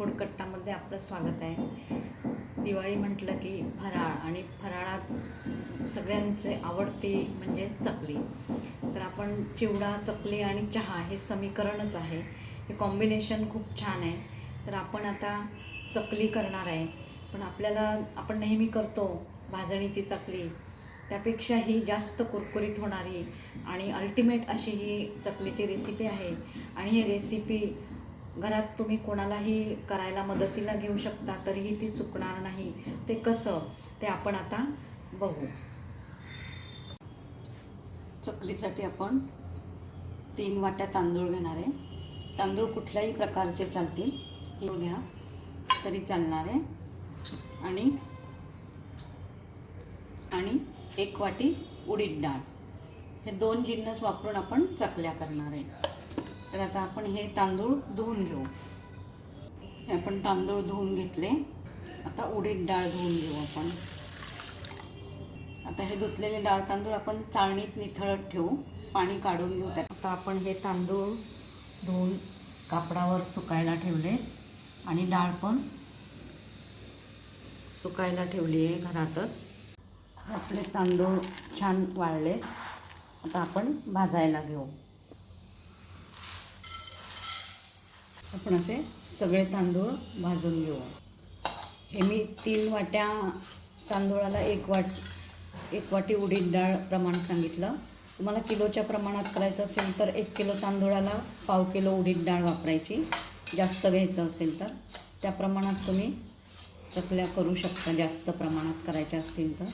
फूडकट्टामध्ये आपलं स्वागत आहे. दिवाळी म्हटलं की फराळ आणि फराळात सगळ्यांचे आवडते म्हणजे चकली. तर आपण चिवडा चकली आणि चहा हे समीकरणच आहे. ते कॉम्बिनेशन खूप छान आहे. तर आपण आता चकली करणार आहे. पण आपल्याला आपण नेहमी करतो भाजणीची चकली. त्यापेक्षा ही जास्त कुरकुरीत होणारी आणि अल्टिमेट अशी ही चकलीची रेसिपी आहे. आणि ही रेसिपी घरात तुम्ही कोणालाही करायला मदतीला घेऊ शकता तरीही ती चुकणार नाही. ते कसं? ते आपण आता बघू. चकलीसाठी आपण तीन वाट्या तांदूळ घेणार आहे. तांदूळ कुठल्याही प्रकारचे चालतील हे घ्या तरी चालणार आहे. आणि आणि एक वाटी उडीद डाळ. हे दोन जिन्नस वापरून आपण चकल्या करणार आहे. तर आता आपण हे तांदूळ धुवून घेऊ. हे आपण तांदूळ धुवून घेतले. आता उडीद डाळ धुवून घेऊ आपण. आता हे धुतलेले डाळ तांदूळ आपण चाळणीत निथळत ठेवू. पाणी काढून घेऊ त्यात. आता आपण हे तांदूळ धुवून कापडावर सुकायला ठेवले आणि डाळ पण सुकायला ठेवली आहे घरातच. आपले तांदूळ छान वाळले. आता आपण भाजायला घेऊ. आपण असे सगळे तांदूळ भाजून घेऊ. हे मी तीन वाट्या तांदूळाला एक वाट एक वाटी उडीद डाळ प्रमाण सांगितलं. तुम्हाला किलोच्या प्रमाणात करायचं असेल तर एक किलो तांदूळाला पाव किलो उडीद डाळ वापरायची. जास्त घ्यायचं असेल तर. त्या प्रमाणात तुम्ही चकल्या करू शकता जास्त प्रमाणात करायच्या असतील तर.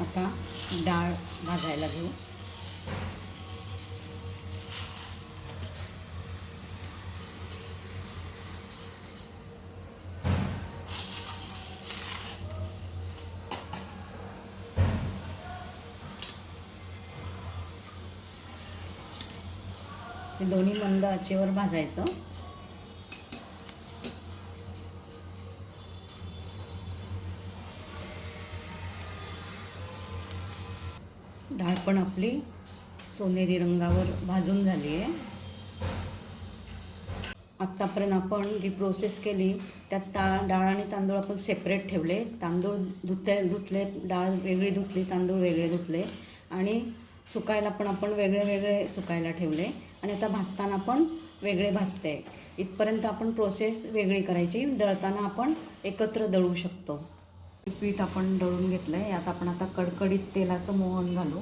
आता डाळ भाजायला घेऊ. हे दोन्ही मंद आचेवर भाजायचं. डाळ पण आपली सोनेरी रंगावर भाजून झाली आहे. आत्तापर्यंत आपण जी प्रोसेस केली त्यात ता डाळ आणि तांदूळ आपण सेपरेट ठेवले. तांदूळ धुते धुतले डाळ वेगळी धुतली तांदूळ वेगळे धुतले आणि सुकायला पण आपण वेगळे वेगळे सुकायला ठेवले. आणि आता भाजताना पण वेगळे भाजते. इथपर्यंत आपण प्रोसेस वेगळी करायची. दळताना आपण एकत्र दळू शकतो. पीठ आपण दळून घेतलं आहे यात आपण आता कडकडीत तेलाचं मोहन घालू.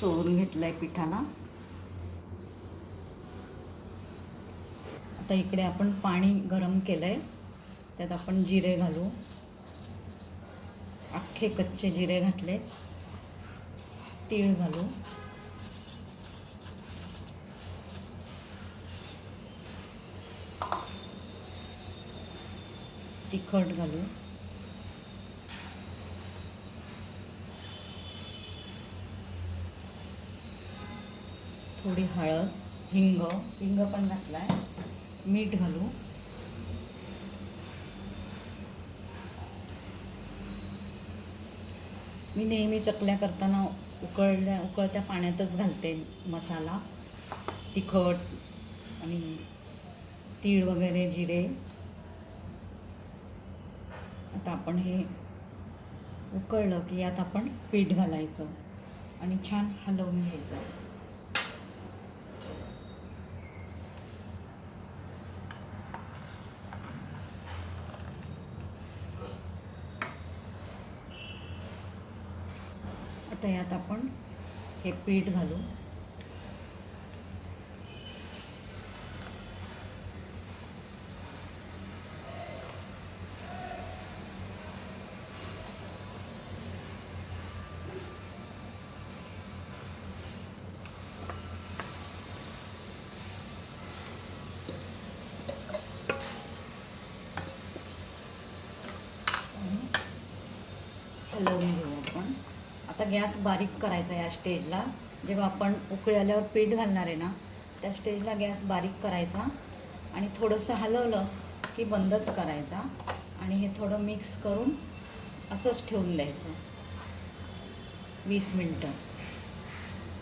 चोळून घेतलं आहे पिठाला. आता इकडे आपण पाणी गरम केलं आहे त्यात आपण जिरे घालू. अख्खे कच्चे जिरे घातले तीळ घालू. तिखट घालू. थोडी हळद हिंग. हिंग पण घातला आहे मीठ घालू. मी नेहमी चकल्या करताना उकळल्या उकळत्या पाण्यातच घालते मसाला तिखट आणि तीळ वगैरे जिरे. आता आपण हे उकळलं की यात आपण पीठ घालायचं आणि छान हलवून घ्यायचं. आता यात आपण हे पीठ घालू हलवून घेऊ आपण आता गॅस बारीक करायचा या स्टेजला. जेव्हा आपण उकळी आल्यावर पीठ घालणार आहे ना त्या स्टेजला गॅस बारीक करायचा आणि थोडंसं हलवलं की बंदच करायचा आणि हे थोडं मिक्स करून असंच ठेवून द्यायचं. वीस मिनटं.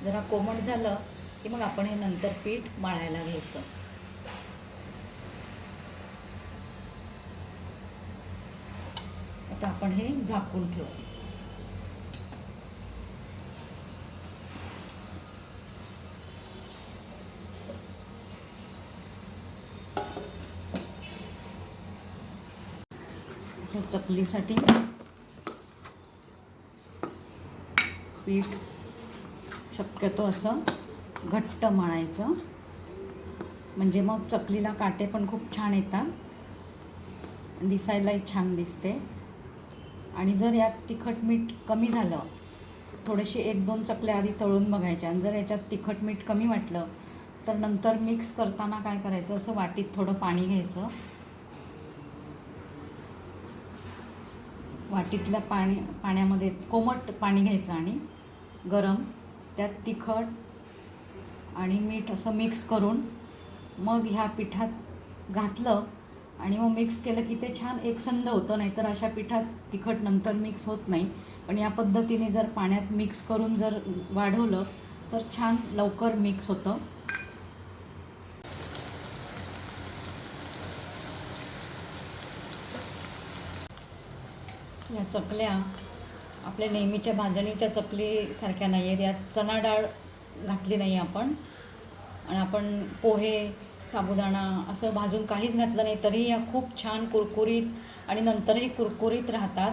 जरा कोमट झालं की मग आपण हे नंतर पीठ मळायला घ्यायचं. आता आपण हे झाकून ठेवू. असं चकलीसाठी पीठ शक्यतो असं घट्ट मळायचं. म्हणजे मग चकलीला काटे पण खूप छान येतात. दिसायलाही छान दिसते. आणि जर यात तिखट मीठ कमी झालं थोडेसे एक दोन चकल्या आधी तळून बघायच्या आणि जर याच्यात तिखट मीठ कमी वाटलं तर नंतर मिक्स करताना काय करायचं? असं वाटीत थोडं पाणी घ्यायचं. वाटीतल्या पाणी पाण्यामध्ये कोमट पाणी घ्यायचं आणि गरम त्यात तिखट आणि मीठ असं मिक्स करून मग ह्या पिठात घातलं आणि मग मिक्स केलं की ते छान एकसंध होतं नाहीतर अशा पिठात तिखट नंतर मिक्स होत नाही. पण या पद्धतीने जर पाण्यात मिक्स करून जर वाढवलं तर छान लवकर मिक्स होतं. या चकल्या आपल्या नेहमीच्या भाजणीच्या चकलीसारख्या नाही आहेत यात चणा डाळ घातली नाही आपण. आणि आपण पोहे साबुदाणा असं भाजून काहीच घातलं नाही तरीही या खूप छान कुरकुरीत आणि नंतरही कुरकुरीत राहतात.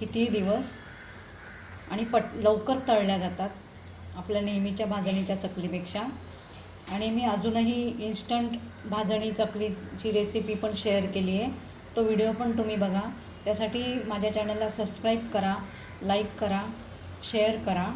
कितीही दिवस? आणि पट लवकर तळल्या जातात आपल्या नेहमीच्या भाजणीच्या चकलीपेक्षा आणि मी अजूनही इन्स्टंट भाजणी चकलीची रेसिपी पण शेअर केली आहे तो व्हिडिओ पण तुम्ही बघा. त्यासाठी माझ्या चॅनलला सबस्क्राईब करा लाईक करा शेअर करा.